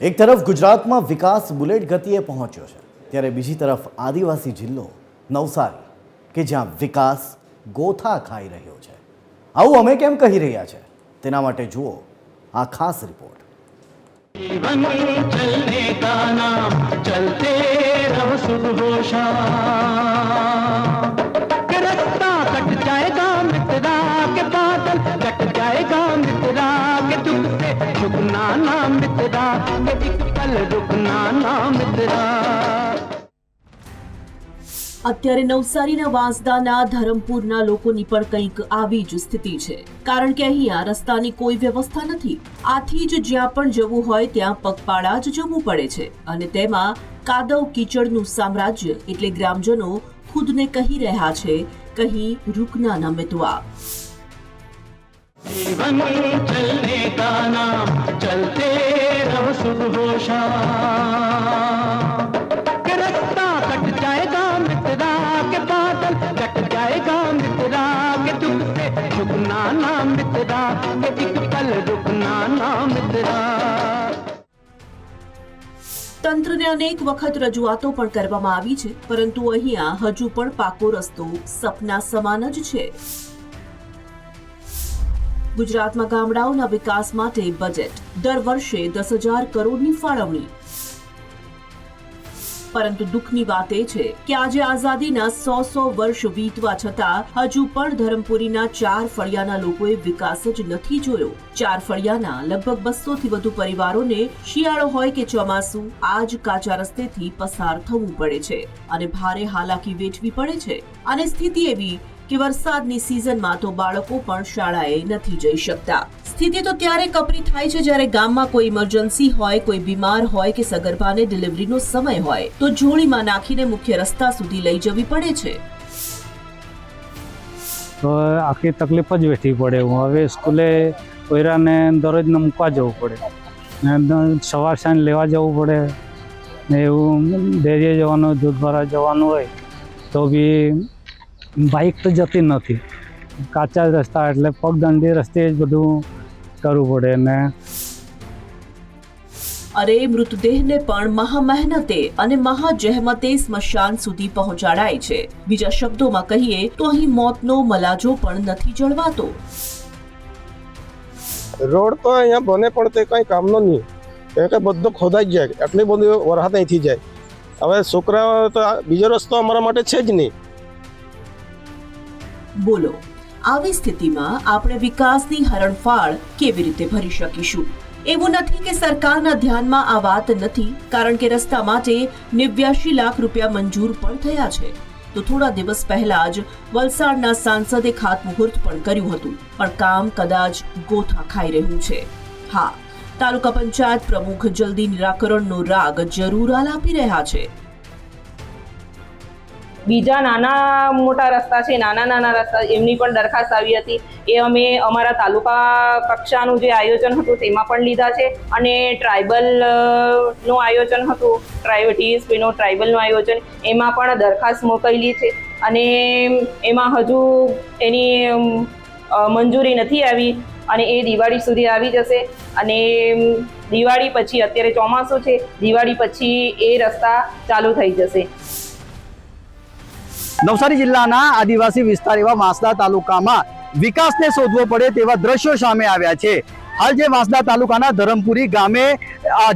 એક તરફ ગુજરાતમાં વિકાસ બુલેટ ગતિએ પહોંચ્યો છે, ત્યારે બીજી તરફ આદિવાસી જિલ્લો, નવસારી, કે જ્યાં વિકાસ ગોથા ખાઈ રહ્યો છે. આવું અમે કેમ કહી રહ્યા છે? તેના માટે જુઓ આ ખાસ રિપોર્ટ. ચલને झुकना ना मित्रा के एक पल रुकना ना मित्रा અત્યારે નવસારીના વાંસદાના ધરમપુરના લોકોની પણ કંઈક આવી જ સ્થિતિ છે કારણ કે અહીંયા રસ્તાની કોઈ વ્યવસ્થા નથી આથી જ જ્યાં પણ જવું હોય ત્યાં પગપાળા જ જવું પડે છે અને તેમાં કાદવ કીચડનું સામ્રાજ્ય એટલે ગ્રામજનો ખુદને કહી રહ્યા છે કહી રૂકના ન મિતવા जीवन चलने का नाम चलते रहो शुभ होशा कि रास्ता कट जाएगा मित्रा के बादल कट जाएगा मित्रा के दुख से झुकना ना मित्रा के एक पल रुकना ना मित्रा તંત્રને અનેક વખત રજૂઆતો પણ કરવામાં આવી છે પરંતુ અહીંયા હજુ પણ પાકો રસ્તો સપના સમાન જ છે ગુજરાતમાં ગામડાઓના વિકાસ માટે બજેટ દર વર્ષે દસ હજાર કરોડની ફાળવણી. પરંતુ દુઃખની વાત એ છે કે આજે આઝાદીના સો સો વર્ષ વીતવા છતાં હજુ પણ ધરમપુરીના ચાર ફળિયાના લોકોએ વિકાસ જ નથી જોયો. ચાર ફળિયાના લગભગ બસો થી વધુ પરિવારોને શિયાળો હોય કે ચોમાસું આ જ કાચા રસ્તેથી પસાર થવું પડે છે અને ભારે હાલાકી વેઠવી પડે છે. અને સ્થિતિ એવી કે વરસાદની સિઝનમાં તો બાળકો પણ શાળાએ નથી જઈ શકતા. સ્થિતિ તો ત્યારે કપરી થાય છે જ્યારે ગામમાં કોઈ ઇમરજન્સી હોય, કોઈ બીમાર હોય કે સગર્ભાને ડિલિવરીનો સમય હોય, તો જોડીમાં નાખીને મુખ્ય રસ્તા સુધી લઈ જવી પડે છે. તો આખી તકલીફ જ વેઠવી પડે. હું હવે સ્કૂલે કોયરાને દરરોજને મૂકવા જવું પડે. સવાર સાંજ લેવા જવું પડે. ને એવું ડેરીએ જવાનું, દૂધ ભરા જવાનું હોય, તો બી બાઇક તો જતી નથી. કાચા રસ્તા એટલે પગદંડી રસ્તે જ બધું કરવું પડે ને. અરે મૃતદેહને પણ મહા મહેનતે અને મહા જહેમતે સ્મશાન સુધી પહોંચાડાય છે. બીજા શબ્દોમાં કહીએ તો અહીં મોતનો મલાજો પણ નથી જળવાતો. રોડ તો અહીંયા બને પણ તે કંઈ કામનો નહીં. કેમ કે બધો ખોદાઈ જ જાય. એટલી બધી વરસાદ અહીંથી જાય. હવે છોકરાઓ તો બીજો રસ્તો અમારા માટે છે જ નહીં. બોલો, આવી સ્થિતિમાં આપણે વિકાસની હરણફાળ કેવી રીતે ભરી શકીશું? એવું નથી કે સરકારના ધ્યાનમાં આ વાત નથી, કારણ કે રસ્તા માટે નેવ્યાશી લાખ રૂપિયા મંજૂર પણ થયા છે. તો થોડા દિવસ પહેલા જ વલસાડના સાંસદે ખાતમુહૂર્ત પણ કર્યું હતું, પણ કામ કદાચ ગોથા ખાઈ રહ્યું છે. હા, તાલુકા પંચાયત પ્રમુખ જલ્દી નિરાકરણનો રાગ જરૂર આલાપી રહ્યા છે. બીજા નાના મોટા રસ્તા છે, નાના નાના રસ્તા, એમની પણ દરખાસ્ત આવી હતી. એ અમે અમારા તાલુકા કક્ષાનું જે આયોજન હતું તેમાં પણ લીધા છે અને ટ્રાઇબલનું આયોજન હતું, ટ્રાઇબ, ટીએસપીનું, ટ્રાઇબલનું આયોજન, એમાં પણ દરખાસ્ત મોકલેલી છે. અને એમાં હજુ એની મંજૂરી નથી આવી અને એ દિવાળી સુધી આવી જશે. અને દિવાળી પછી અત્યારે ચોમાસું છે, દિવાળી પછી એ રસ્તા ચાલુ થઈ જશે. નવસારી જિલ્લાના આદિવાસી વિસ્તાર એવા માસદા તાલુકામાં વિકાસને શોધવો પડે તેવા દ્રશ્યો સામે આવ્યા છે. હાલ જે વાંસદા તાલુકાના ધરમપુરી ગામે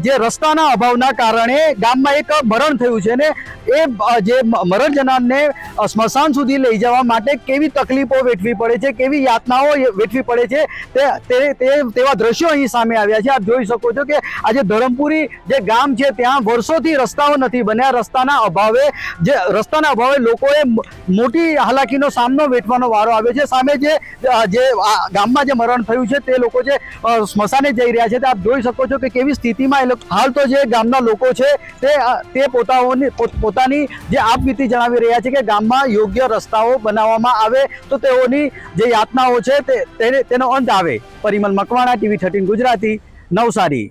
જે રસ્તાના અભાવના કારણે ગામમાં એક મરણ થયું છે ને એ જે મરણ જનારને સ્મશાન સુધી લઈ જવા માટે કેવી તકલીફો વેઠવી પડે છે કેવી યાતનાઓ વેઠવી પડે છે તે તેવા દ્રશ્યો અહીં સામે આવ્યા છે. આપ જોઈ શકો છો કે આજે ધરમપુરી જે ગામ છે ત્યાં વર્ષોથી રસ્તાઓ નથી બન્યા. રસ્તાના અભાવે જે રસ્તાના અભાવે લોકોએ મોટી હાલાકીનો સામનો વેઠવાનો વારો આવ્યો છે. સામે જે ગામમાં જે મરણ થયું છે તે લોકો અ, સ્મશાને જઈ રહ્યા છે. તે આપ જોઈ શકો છો કે કેવી સ્થિતિમાં એ લોકો હાલ તો જે ગામના લોકો છે, તે તે પોતાઓની પોતાની જે આપવીતી જણાવી રહ્યા છે કે ગામમાં યોગ્ય રસ્તાઓ બનાવવામાં આવે તો તેઓની જે યાતનાઓ છે તે તેને- અંત આવે. Parimal Makwana, TV thirteen Gujarati, Navsari.